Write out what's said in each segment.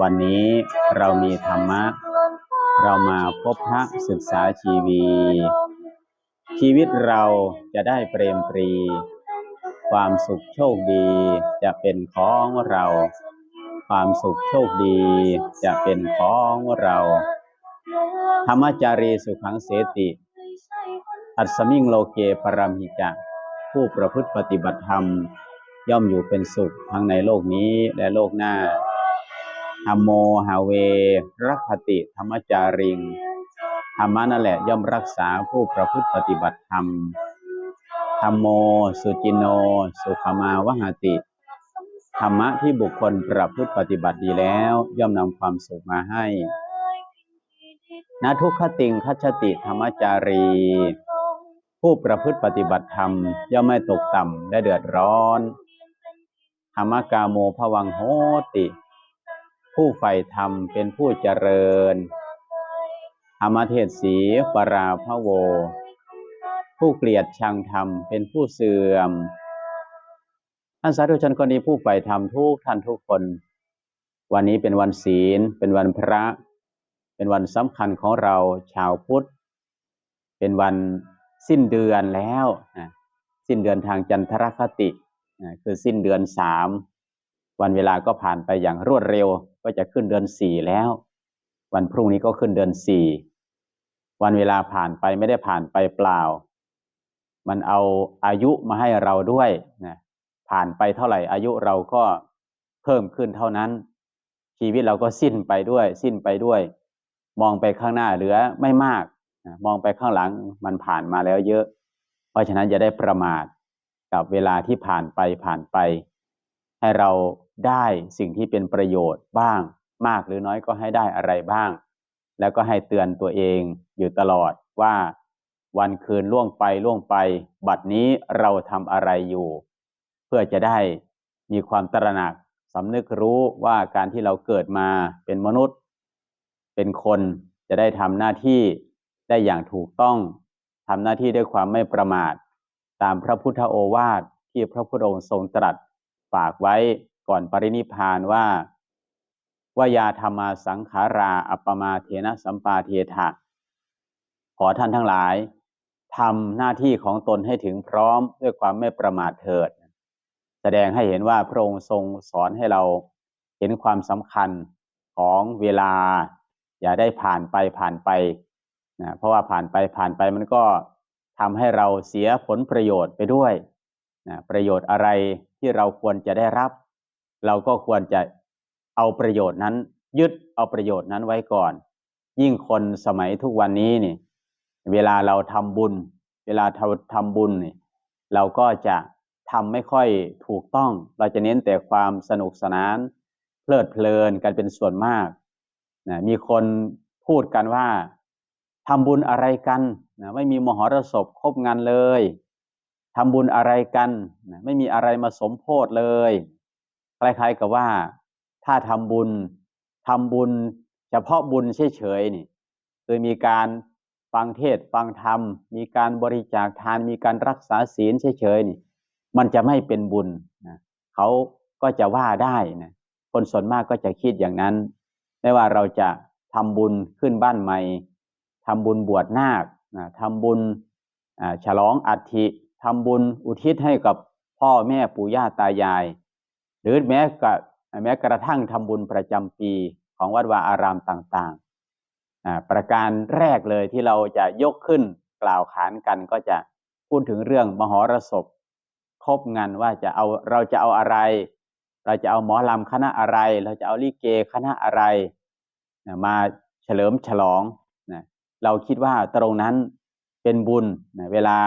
วันนี้เรามีธรรมะ เรามาพบพระศึกษาชีวีชีวิตเราจะได้เปรมปรี ความสุขโชคดีจะเป็นของเรา ความสุขโชคดีจะเป็นของเรา ธรรมจารีสุขังเสติ อัศมิงโลเกปรมิจะผู้ประพฤติปฏิบัติธรรม ย่อมอยู่เป็นสุขทั้งในโลกนี้และโลกหน้า ธรรมโมหาเว รักขติธรรมจาริง ธรรมะนั่นแหละย่อมรักษาผู้ประพฤติปฏิบัติธรรม ธรรมโม สุจินโน สุขมาวหติ ธรรมะที่บุคคลประพฤติปฏิบัติดีแล้ว ย่อมนำความสุขมาให้นทุกขติงคัจติธรรมจารี ผู้ประพฤติปฏิบัติธรรม ย่อมไม่ตกต่ำได้เดือดร้อน ธรรมกาโมภวังโหติ ผู้ใฝ่ธรรมเป็นผู้เจริญ ธรรมเทศสีปราพะโว ผู้เกลียดชังธรรมเป็นผู้เสื่อม ท่านสาธุชนคนนี้ผู้ใฝ่ธรรมทุกท่านทุกคน วันนี้เป็นวันศีล เป็นวันพระ เป็นวันสำคัญของเราชาวพุทธ เป็นวันสิ้นเดือนแล้ว สิ้นเดือนทางจันทรคติ คือสิ้นเดือนสาม วันเวลาก็ผ่านไปอย่างรวดเร็วก็จะขึ้นเดือนสี่แล้ว วันพรุ่งนี้ก็ขึ้นเดือนสี่วันเวลาผ่านไปไม่ได้ผ่านไปเปล่า มันเอาอายุมาให้เราด้วยนะผ่านไปเท่าไหร่อายุเราก็เพิ่มขึ้นเท่านั้น ชีวิตเราก็สิ้นไปด้วย สิ้นไปด้วย มองไปข้างหน้าเหลือไม่มากมองไปข้างหลังมันผ่านมาแล้วเยอะ เพราะฉะนั้นจะได้ประมาทกับเวลาที่ผ่านไปผ่านไป ให้เรา ได้สิ่งที่เป็นประโยชน์บ้าง มากหรือน้อยก็ให้ได้อะไรบ้าง แล้วก็ให้เตือนตัวเองอยู่ตลอดว่าวันคืนล่วงไปล่วงไป บัดนี้เราทำอะไรอยู่ เพื่อจะได้มีความตระหนักสำนึกรู้ว่าการที่เราเกิดมาเป็นมนุษย์ เป็นคนจะได้ทำหน้าที่ได้อย่างถูกต้องทำหน้าที่ด้วยความไม่ประมาท ตามพระพุทธโอวาทที่พระพุทธองค์ทรงตรัสฝากไว้ ก่อนปรินิพานว่าว่ายาธรรมาสังขารา อัปปมาเทนะสัมปาเทถะขอท่านทั้งหลายทำหน้าที่ของตนให้ถึงพร้อมด้วยความไม่ประมาทเถิด แสดงให้เห็นว่าพระองค์ทรงสอนให้เราเห็นความสำคัญของเวลา อย่าได้ผ่านไปผ่านไปนะเพราะว่าผ่านไปผ่านไปมันก็ทำให้เราเสียผลประโยชน์ไปด้วยนะประโยชน์อะไรที่เราควรจะได้รับ เราก็ควรจะเอาประโยชน์นั้น ยึดเอาประโยชน์นั้นไว้ก่อน ยิ่งคนสมัยทุกวันนี้นี่เวลาเราทำบุญ เวลาเราทำบุญนี่เราก็จะทำไม่ค่อยถูกต้อง เราจะเน้นแต่ความสนุกสนาน เพลิดเพลินกันเป็นส่วนมากนะมีคนพูดกันว่าทำบุญอะไรกันนะไม่มีมหรสพครบงานเลยทำบุญอะไรกันนะไม่มีอะไรมาสมโพธเลย คล้ายๆกับว่าถ้าทำบุญทำบุญเฉพาะบุญเฉยๆนี่คือมีการฟังเทศฟังธรรม มีการบริจาคทานมีการรักษาศีลเฉยๆนี่ มันจะไม่เป็นบุญนะเขาก็จะว่าได้นะคนส่วนมากก็จะคิดอย่างนั้น ไม่ว่าเราจะทำบุญขึ้นบ้านใหม่ทำบุญบวชนาคนะทำบุญฉลองอัฐิทำบุญอุทิศให้กับพ่อแม่ปู่ย่าตายาย หรือแม้กระแม้กระทั่งทำบุญประจำปีของวัดวาอารามต่างๆ ประการแรกเลยที่เราจะยกขึ้นกล่าวขานกันก็จะพูดถึงเรื่องมหรสพครบงานว่าจะเอาเราจะเอาอะไร เราจะเอาหมอลำคณะอะไร เราจะเอาลิเกคณะอะไร มาเฉลิมฉลองเราคิดว่าตรงนั้นเป็นบุญนะเวลา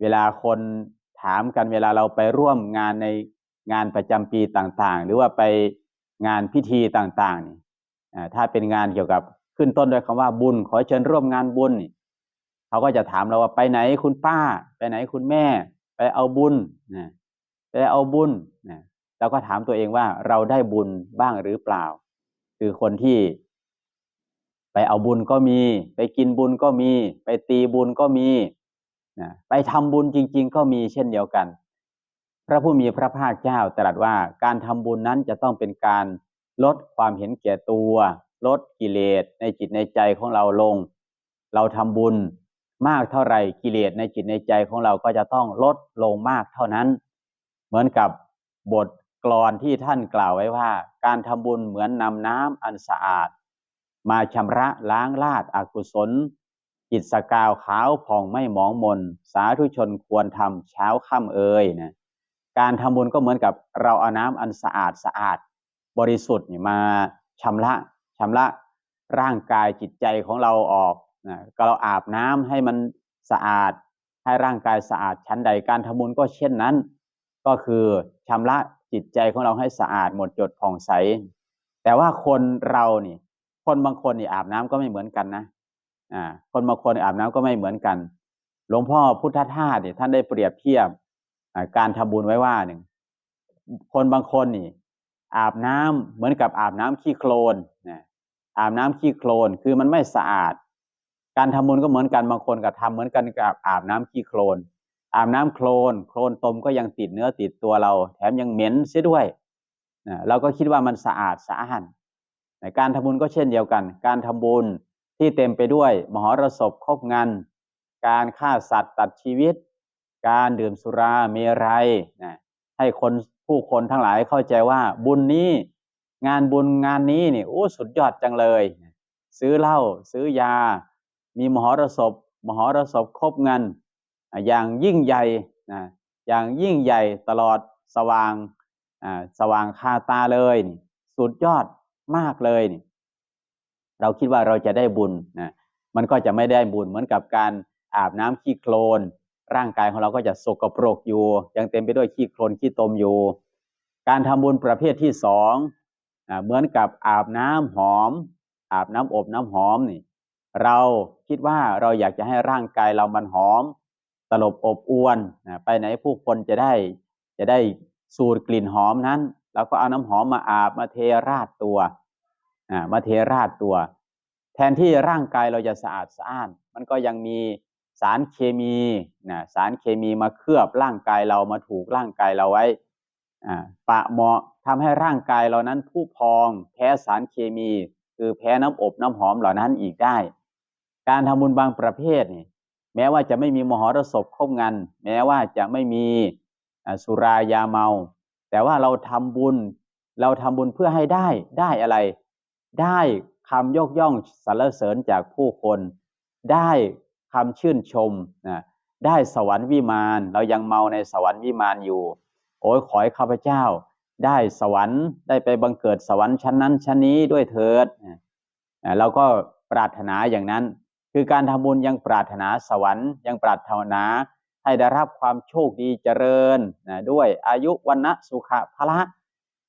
เวลาคนถามกันเวลาเราไปร่วมงานใน งานประจำปีต่างๆ หรือว่าไปงานพิธีต่างๆนี่ถ้าเป็นงานเกี่ยวกับขึ้นต้นด้วยคำว่าบุญ ขอเชิญร่วมงานบุญนี่เขาก็จะถามเราว่าไปไหนคุณป้า ไปไหนคุณแม่ ไปเอาบุญนะไปเอาบุญนะแล้วก็ถามตัวเองว่าเราได้บุญบ้างหรือเปล่า คือคนที่ ไปเอาบุญก็มี ไปกินบุญก็มี ไปตีบุญก็มีนะไปทำบุญจริง ๆ ก็มีเช่นเดียวกัน พระผู้มีพระภาคเจ้าตรัสว่าการทำบุญนั้นจะต้องเป็นการลดความเห็นแก่ตัว ลดกิเลสในจิตในใจของเราลง เราทำบุญมากเท่าไหร่กิเลสในจิตในใจของเราก็จะต้องลดลงมากเท่านั้น เหมือนกับบทกลอนที่ท่านกล่าวไว้ว่า การทำบุญเหมือนนำน้ำอันสะอาด มาชำระล้างลาดอกุศล จิตสกาวขาวผ่องไม่หมองมน สาธุชนควรทำเช้าค่ำเอ่ยนะ การทำบุญก็เหมือนกับเราเอาน้ำอันสะอาดสะอาด บริสุทธิ์มาชำระชำระร่างกายจิตใจของเราออกนะก็เราอาบน้ำให้มันสะอาด ให้ร่างกายสะอาดชั้นใดการทำบุญก็เช่นนั้น ก็คือชำระจิตใจของเราให้สะอาดหมดจดผ่องใส แต่ว่าคนเรานี่ คนบางคนนี่อาบน้ำก็ไม่เหมือนกันนะอ่าคนบางคนอาบน้ำก็ไม่เหมือนกัน หลวงพ่อพุทธทาสเนี่ยท่านได้เปรียบเทียบ การทำบุญไว้ว่าหนึ่งคนบางคนนี่ อาบน้ำเหมือนกับอาบน้ำขี้โคลนนะอาบน้ำขี้โคลนคือมันไม่สะอาด การทำบุญก็เหมือนกันบางคนกับทำเหมือนกันกับอาบน้ำขี้โคลน อาบน้ำโคลน โคลนตมก็ยังติดเนื้อติดตัวเรา แถมยังเหม็นเสียด้วยนะเราก็คิดว่ามันสะอาดสะอาดการทำบุญก็เช่นเดียวกัน การทำบุญที่เต็มไปด้วย มหรสพครบงาน การฆ่าสัตว์ตัดชีวิต การดื่มสุราเมรัยนะให้คนผู้คนทั้งหลายเข้าใจว่าบุญนี้ งานบุญงานนี้นี่โอ้สุดยอดจังเลย ซื้อเหล้าซื้อยา มีมหรสพ มหรสพครบเงิน อย่างยิ่งใหญ่นะอย่างยิ่งใหญ่ตลอดสว่างสว่างคาตาเลย สุดยอดมากเลย เราคิดว่าเราจะได้บุญนะมันก็จะไม่ได้บุญเหมือนกับการอาบน้ำขี้โคลน ร่างกายของเราก็จะสกปรกอยู่ ยังเต็มไปด้วยขี้โคลนขี้ตมอยู่ การทำบุญประเภทที่สองเหมือนกับอาบน้ำหอม อาบน้ำอบน้ำหอมนี่ เราคิดว่าเราอยากจะให้ร่างกายเรามันหอมตลบอบอวนไปไหนผู้คนจะได้จะได้สูดกลิ่นหอมนั้นเราก็เอาน้ำหอมมาอาบมาเทราดตัวมาเทราดตัว แทนที่ร่างกายเราจะสะอาดสะอ้าน มันก็ยังมี สารเคมีนะสารเคมีมาเคลือบร่างกายเรามาถูกร่างกายเราไว้ปะเหมาะทำให้ร่างกายเรานั้นผู้พองแพ้สารเคมี คือแพ้น้ำอบน้ำหอมเหล่านั้นอีกได้ การทำบุญบางประเภทนี่แม้ว่าจะไม่มีมหรสพครบงานแม้ว่าจะไม่มีสุรายาเมา แต่ว่าเราทำบุญ เราทำบุญเพื่อให้ได้ได้อะไร ได้คำยกย่องสรรเสริญจากผู้คน ได้ คำชื่นชมนะได้สวรรค์วิมานเรายังเมาในสวรรค์วิมานอยู่ โอ้ยขอให้ข้าพเจ้า ได้สวรรค์ได้ไปบังเกิดสวรรค์ชั้นนั้นชั้นนี้ด้วยเถิดเราก็ปรารถนาอย่างนั้น คือการทำบุญยังปรารถนาสวรรค์ยังปรารถนาให้ได้รับความโชคดีเจริญนะด้วยอายุวันนะสุขะพละ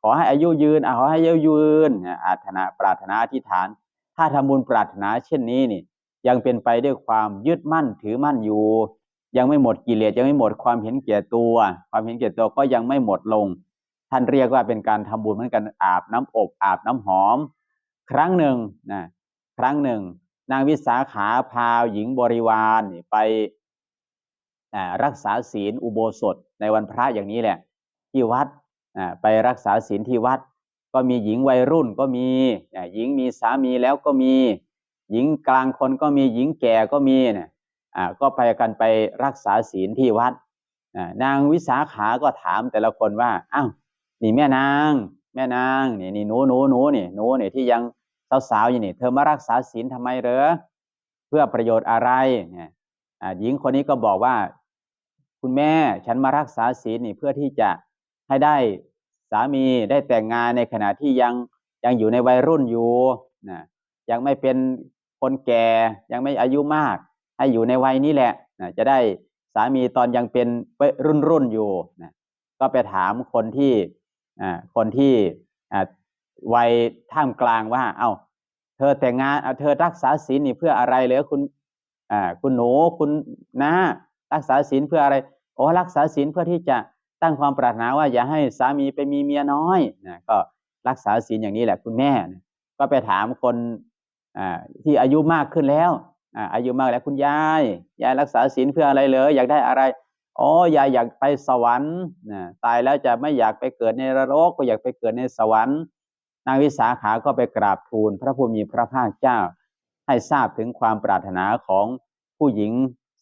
ขอให้อายุยืนขอให้อายุยืนอาถนาปรารถนาอธิษฐาน ถ้าทำบุญปรารถนาเช่นนี้นี่ ยังเป็นไปด้วยความยึดมั่นถือมั่นอยู่ ยังไม่หมดกิเลสยังไม่หมดความเห็นแก่ตัว ความเห็นแก่ตัวก็ยังไม่หมดลง ท่านเรียกว่าเป็นการทำบุญเหมือนกันอาบน้ำอบอาบน้ำหอม ครั้งหนึ่งนะครั้งหนึ่ง นางวิสาขาพาหญิงบริวารไปรักษาศีลอุโบสถในวันพระอย่างนี้แหละ ที่วัดไปรักษาศีลที่วัด ก็มีหญิงวัยรุ่นก็มีหญิงมีสามีแล้วก็มี หญิงกลางคนก็มีหญิงแก่ก็มีเนี่ยอ่าก็ไปกันไปรักษาศีลที่วัดนางวิสาขาก็ถามแต่ละคนว่าอ้าวนี่แม่นาง แม่นางนี่นี่หนูหนูหนูนี่หนูนี่ที่ยังสาวๆอยู่นี่ เธอมารักษาศีลทำไมเหรอเพื่อประโยชน์อะไรเนี่ยหญิงคนนี้ก็บอกว่า คุณแม่ฉันมารักษาศีลนี่เพื่อที่จะให้ได้สามีได้แต่งงานในขณะที่ยังยังอยู่ในวัยรุ่นอยู่นะยังไม่เป็น คนแก่ยังไม่อายุมาก ให้อยู่ในวัยนี้แหละนะจะได้สามีตอนยังเป็นรุ่นรุ่นอยู่นะก็ไปถามคนที่คนที่วัยท่ามกลางว่า เอ้า เธอแต่งงานเอาเธอรักษาศีลนี่เพื่ออะไรเหรอคุณคุณหนูคุณนะรักษาศีลเพื่ออะไรโอ้รักษาศีลเพื่อที่จะตั้งความปรารถนาว่าอย่าให้สามีไปมีเมียน้อยนะก็รักษาศีลอย่างนี้แหละคุณแม่ ก็ไปถามคน ที่อายุมากขึ้นแล้วอายุมากแล้วคุณยายยายรักษาศีลเพื่ออะไรเลยอยากได้อะไรอ๋อยายอยากไปสวรรค์นะตายแล้วจะไม่อยากไปเกิดในนรกก็อยากไปเกิดในสวรรค์ นางวิสาขาก็ไปกราบทูล พระผู้มีพระภาคเจ้า ให้ทราบถึงความปรารถนาของผู้หญิง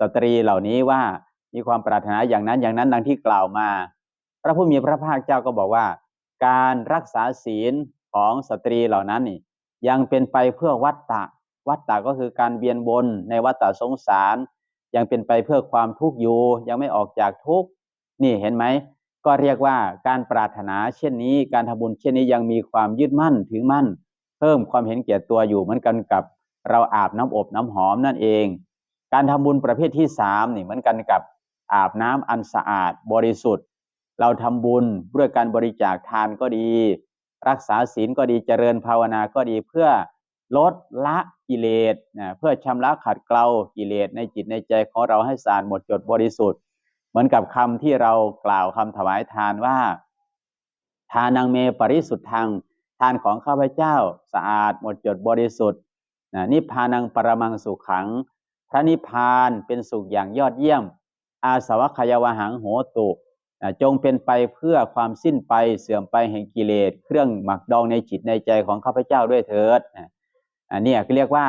สตรีเหล่านี้ว่ามีความปรารถนาอย่างนั้นอย่างนั้นดังที่กล่าวมา พระผู้มีพระภาคเจ้าก็บอกว่า การรักษาศีลของสตรีเหล่านั้นนี่ ยังเป็นไปเพื่อวัตตะ วัตตะก็คือการเวียนวนในวัตตะสงสาร ยังเป็นไปเพื่อความทุกข์อยู่ยังไม่ออกจากทุกข์นี่เห็นไหมก็เรียกว่าการปรารถนาเช่นนี้ การทำบุญเช่นนี้ยังมีความยึดมั่นถือมั่น เพิ่มความเห็นแก่ตัวอยู่เหมือนกันกับเราอาบน้ำอบน้ำหอมนั่นเอง การทำบุญประเภทที่สามนี่เหมือนกันกับอาบน้ำอันสะอาดบริสุทธิ์ เราทำบุญด้วยการบริจาคทานก็ดี รักษาศีลก็ดีเจริญภาวนาก็ดีเพื่อลดละกิเลสนะเพื่อชำระขัดเกลากิเลสในจิตในใจของเราให้สะอาดหมดจดบริสุทธิ์ เหมือนกับคำที่เรากล่าวคำถวายทานว่า ทานังเมปริสุทธังทานของข้าพเจ้าสะอาดหมดจดบริสุทธิ์นะนิพพานังปรมังสุขขัง พระนิพพานเป็นสุขอย่างยอดเยี่ยม อาสวัคยาวหังโหตุ จงเป็นไปเพื่อความสิ้นไปเสื่อมไปแห่งกิเลส เครื่องหมักดองในจิตในใจของข้าพเจ้าด้วยเถิดอันนี้เรียกว่า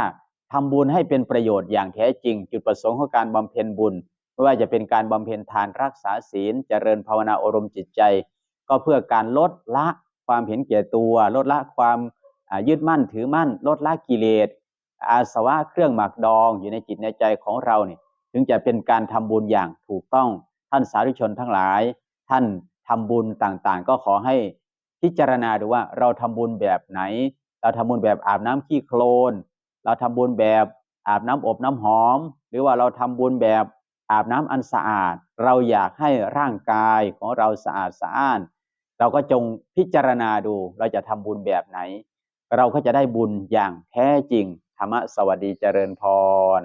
ทำบุญให้เป็นประโยชน์อย่างแท้จริง จุดประสงค์ของการบำเพ็ญบุญ ไม่ว่าจะเป็นการบำเพ็ญทานรักษาศีล เจริญภาวนาอบรมจิตใจ ก็เพื่อการลดละความเห็นแก่ตัว ลดละความยึดมั่นถือมั่น ลดละกิเลส อาสวะเครื่องหมักดองอยู่ในจิตในใจของเราเนี่ยถึงจะเป็นการทำบุญอย่างถูกต้อง ท่านสาธุชนทั้งหลาย ท่านทำบุญต่างๆ ก็ขอให้พิจารณาดูว่าเราทำบุญแบบไหน เราทำบุญแบบอาบน้ำขี้โคลน เราทำบุญแบบอาบน้ำอบน้ำหอม หรือว่าเราทำบุญแบบอาบน้ำอันสะอาด เราอยากให้ร่างกายของเราสะอาดสะอ้าน เราก็จงพิจารณาดูเราจะทำบุญแบบไหน เราก็จะได้บุญอย่างแท้จริงธรรมะสวัสดีเจริญพร